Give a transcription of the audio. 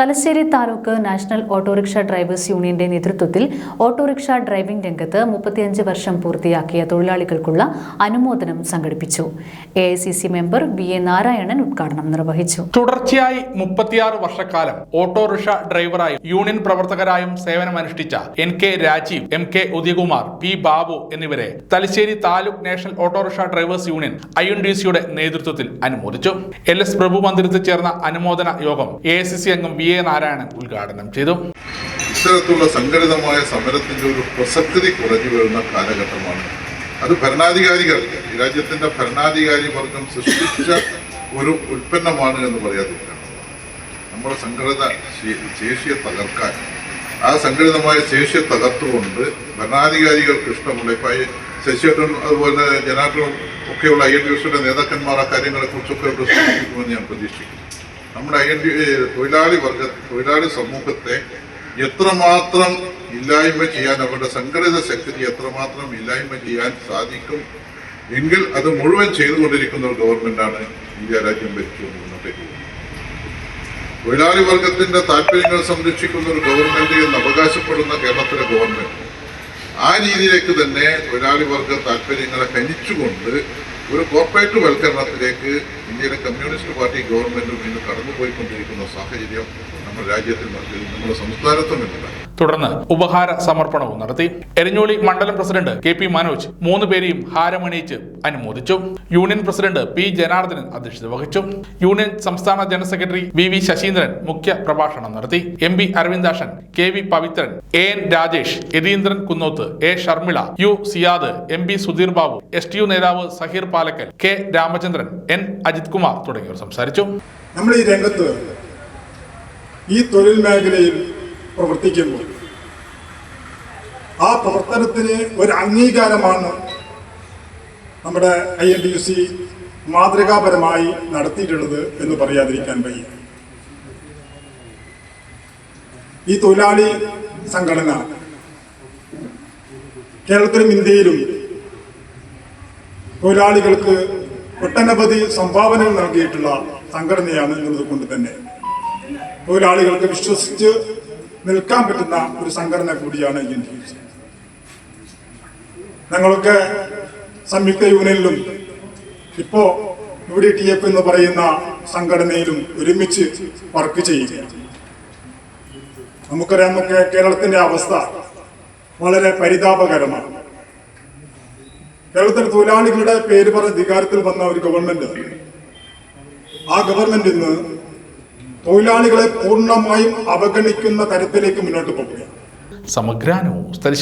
Thalassery taluk national auto rickshaw drivers യൂണിയന്റെ നേതൃത്വത്തിൽ autorickshaw driving രംഗത്ത് മുപ്പത്തിയഞ്ച് വർഷം പൂർത്തിയാക്കിയ തൊഴിലാളികൾക്കുള്ള അനുമോദനം സംഘടിപ്പിച്ചു. A member V A Narayanan ഉദ്ഘാടനം നിർവഹിച്ചു. തുടർച്ചയായി മുപ്പത്തിയാറ് വർഷക്കാലം ഓട്ടോറിക്ഷ ഡ്രൈവറായും യൂണിയൻ പ്രവർത്തകരായും സേവനമനുഷ്ഠിച്ച N K Rajeev M K Udayakumar P Babu എന്നിവരെ Thalassery taluk national auto rickshaw drivers union I N D സിയുടെ നേതൃത്വത്തിൽ അനുമോദിച്ചു. എൽ എസ് പ്രഭു മന്ദിരത്തിൽ ചേർന്ന അനുമോദന യോഗം എ അംഗം വി എ നാരായണൻ ഉദ്ഘാടനം ചെയ്തു. ഇത്തരത്തിലുള്ള സംഘടിതമായ സമരത്തിന്റെ ഒരു പ്രസക്തി കുറഞ്ഞു വരുന്ന കാലഘട്ടമാണ്. അത് ഭരണാധികാരികൾ രാജ്യത്തിന്റെ ഭരണാധികാരി വർഗം സൃഷ്ടിച്ച ഒരു ഉൽപ്പന്നമാണ് എന്ന് പറയാതില്ല നമ്മുടെ സംഘടിത ശേഷിയെ തകർക്കാൻ ആ സംഘടിതമായ ശേഷിയെ തകർത്തുകൊണ്ട് ഭരണാധികാരികൾക്ക് ഇഷ്ടമുള്ള ഇപ്പൊ ശശിയേട്ടൻ അതുപോലെ ജനാർദ്ദനും ഒക്കെയുള്ള ഐ എൻ ഡി എസിയുടെ നേതാക്കന്മാർ ആ കാര്യങ്ങളെ കുറിച്ചൊക്കെ ഇവിടെ ഞാൻ പ്രതീക്ഷിക്കുന്നു. നമ്മുടെ ഐ എൻ ഡി തൊഴിലാളി വർഗ തൊഴിലാളി സമൂഹത്തെ എത്രമാത്രം ഇല്ലായ്മ ചെയ്യാൻ അവരുടെ സംഘടിത ശക്തി എത്രമാത്രം ഇല്ലായ്മ ചെയ്യാൻ സാധിക്കും എങ്കിൽ അത് മുഴുവൻ ചെയ്തുകൊണ്ടിരിക്കുന്ന ഒരു ഗവൺമെന്റാണ് ഇന്ത്യ രാജ്യം ഭരിച്ചുകൊണ്ട് മുന്നോട്ടേക്ക് തൊഴിലാളി വർഗത്തിന്റെ താല്പര്യങ്ങൾ സംരക്ഷിക്കുന്ന ഒരു ഗവൺമെന്റ് എന്ന് അവകാശപ്പെടുന്ന കേരളത്തിലെ ഗവൺമെന്റ് ആ രീതിയിലേക്ക് തന്നെ തൊഴിലാളി വർഗ താല്പര്യങ്ങളെ ഹനിച്ചുകൊണ്ട് ഒരു കോർപ്പറേറ്റ് വൽക്കരണത്തിലേക്ക് ഇന്ത്യയിലെ കമ്മ്യൂണിസ്റ്റ് പാർട്ടി ഗവൺമെന്റും ഇന്ന് കടന്നുപോയിക്കൊണ്ടിരിക്കുന്ന സാഹചര്യം നമ്മുടെ രാജ്യത്തിൽ നമ്മുടെ സംസ്ഥാനത്തും സംസ്ഥാനത്തുമില്ല തുടർന്ന് ഉപഹാര സമർപ്പണവും നടത്തി. എരഞ്ഞോളി മണ്ഡലം പ്രസിഡന്റ് കെ പി മനോജ് മൂന്ന് പേരെയും ഹാരമണിയിച്ച് അനുമോദിച്ചു. യൂണിയൻ പ്രസിഡന്റ് പി ജനാർദ്ദനൻ അധ്യക്ഷത വഹിച്ചു. യൂണിയൻ സംസ്ഥാന general secretary V V Sasheendran മുഖ്യ പ്രഭാഷണം നടത്തി. M P Aravindakshan K V Pavithran A N Rajesh Yatheendran Kunnoth A Sharmila U Siyad M P Sudheer Babu S T U നേതാവ് Saheer Palakkal K Ramachandran N Ajith Kumar തുടങ്ങിയവർ സംസാരിച്ചു. നമ്മൾ ഈ രംഗത്ത് ഈ തൊഴിൽ മേഖലയിൽ പ്രവർത്തിക്കുമ്പോൾ ആ പ്രവർത്തനത്തിന് ഒരു അംഗീകാരമാണ് നമ്മുടെ I N D U C മാതൃകാപരമായി നടത്തിയിട്ടുള്ളത് എന്ന് പറയാതിരിക്കാൻ വയ്യ. ഈ തൊഴിലാളി സംഘടന കേരളത്തിലും ഇന്ത്യയിലും തൊഴിലാളികൾക്ക് ഒട്ടനവധി സംഭാവനകൾ നൽകിയിട്ടുള്ള സംഘടനയാണ് എന്നതുകൊണ്ട് തന്നെ. തൊഴിലാളികൾക്ക് വിശ്വസിച്ച് നിൽക്കാൻ പറ്റുന്ന ഒരു സംഘടന കൂടിയാണ് എൻ ഡി സി ഞങ്ങളൊക്കെ സംയുക്ത യൂണിയനിലും ഇപ്പോ യു ഡി ടി എഫ് എന്ന് പറയുന്ന സംഘടനയിലും ഒരുമിച്ച് വർക്ക് ചെയ്യുകയാണ്. നമുക്കറിയാം നമുക്ക് കേരളത്തിന്റെ അവസ്ഥ വളരെ പരിതാപകരമാണ്. കേരളത്തിൽ തൊഴിലാളികളുടെ പേര് പറഞ്ഞ അധികാരത്തിൽ വന്ന ഒരു ഗവൺമെന്റ് ആ ഗവൺമെന്റ് ഇന്ന് തൊഴിലാളികളെ പൂർണമായും അവഗണിക്കുന്ന തരത്തിലേക്ക് മുന്നോട്ട് പോകുക. സമഗ്ര ന്യൂസ് തലശ്ശേരി